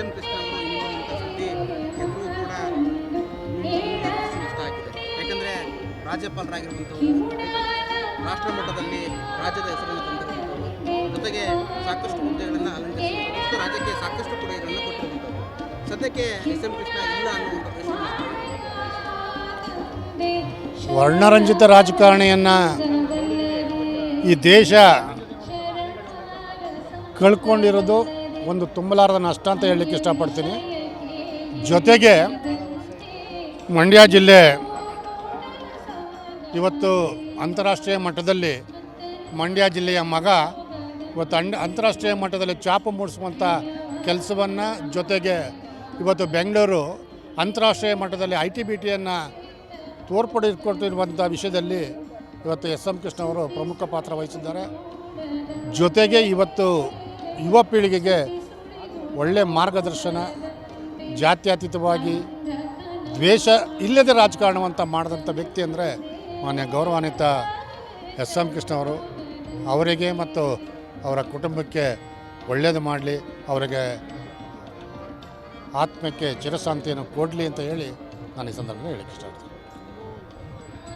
S M Krishna ಸುದ್ದಿ ಎಲ್ಲರೂ ಕೂಡ ಆಗಿದೆ ಯಾಕಂದರೆ ರಾಜ್ಯಪಾಲರಾಗಿರುವಂಥವ್ರು ರಾಷ್ಟ್ರ ಮಟ್ಟದಲ್ಲಿ ರಾಜ್ಯದ ಹೆಸರನ್ನು ತಂದಿರುವಂಥವ್ರು ಜೊತೆಗೆ ಸಾಕಷ್ಟು ಹುದ್ದೆಗಳನ್ನು ಅಲಂಕರಿಸಿರುವಂಥದ್ದು ಮತ್ತು ರಾಜ್ಯಕ್ಕೆ ಸಾಕಷ್ಟು ಕೊಡುಗೆಗಳನ್ನು ಕೊಟ್ಟಿರುವಂಥವ್ರು ಸದ್ಯಕ್ಕೆ ಎಸ್ ಎಂ ಕೃಷ್ಣ ಇಲ್ಲ ಅನ್ನುವಂಥ ವರ್ಣರಂಜಿತ ರಾಜಕಾರಣಿಯನ್ನು ಈ ದೇಶ ಕಳ್ಕೊಂಡಿರೋದು ಒಂದು ತುಂಬಲಾರದ ನಷ್ಟ ಅಂತ ಹೇಳಲಿಕ್ಕೆ ಇಷ್ಟಪಡ್ತೀನಿ. ಜೊತೆಗೆ ಮಂಡ್ಯ ಜಿಲ್ಲೆ ಇವತ್ತು ಅಂತಾರಾಷ್ಟ್ರೀಯ ಮಟ್ಟದಲ್ಲಿ ಮಂಡ್ಯ ಜಿಲ್ಲೆಯ ಮಗ, ಇವತ್ತು ಅಂಡ್ ಅಂತಾರಾಷ್ಟ್ರೀಯ ಮಟ್ಟದಲ್ಲಿ ಚಾಪು ಮೂಡಿಸುವಂಥ ಕೆಲಸವನ್ನು ಜೊತೆಗೆ ಇವತ್ತು ಬೆಂಗಳೂರು ಅಂತಾರಾಷ್ಟ್ರೀಯ ಮಟ್ಟದಲ್ಲಿ ಐ ಟಿ ಬಿ ಟಿಯನ್ನು ತೋರ್ಪಡಿಸಿಕೊಡ್ತಿರುವಂಥ ವಿಷಯದಲ್ಲಿ ಇವತ್ತು ಎಸ್ ಎಂ ಕೃಷ್ಣ ಅವರು ಪ್ರಮುಖ ಪಾತ್ರ ವಹಿಸಿದ್ದಾರೆ. ಜೊತೆಗೆ ಇವತ್ತು ಯುವ ಪೀಳಿಗೆಗೆ ಒಳ್ಳೆಯ ಮಾರ್ಗದರ್ಶನ, ಜಾತ್ಯತೀತವಾಗಿ ದ್ವೇಷ ಇಲ್ಲದೆ ರಾಜಕಾರಣವಂತ ಮಾಡಿದಂಥ ವ್ಯಕ್ತಿ ಅಂದರೆ ಮಾನ್ಯ ಗೌರವಾನ್ವಿತ ಎಸ್ ಎಂ ಕೃಷ್ಣ ಅವರು. ಅವರಿಗೆ ಮತ್ತು ಅವರ ಕುಟುಂಬಕ್ಕೆ ಒಳ್ಳೆಯದು ಮಾಡಲಿ, ಅವರಿಗೆ ಆತ್ಮಕ್ಕೆ ಚಿರಶಾಂತಿಯನ್ನು ಕೊಡಲಿ ಅಂತ ಹೇಳಿ ನಾನು ಈ ಸಂದರ್ಭದಲ್ಲಿ ಹೇಳಕ್ಕೆ ಇಷ್ಟಪಡ್ತೀನಿ.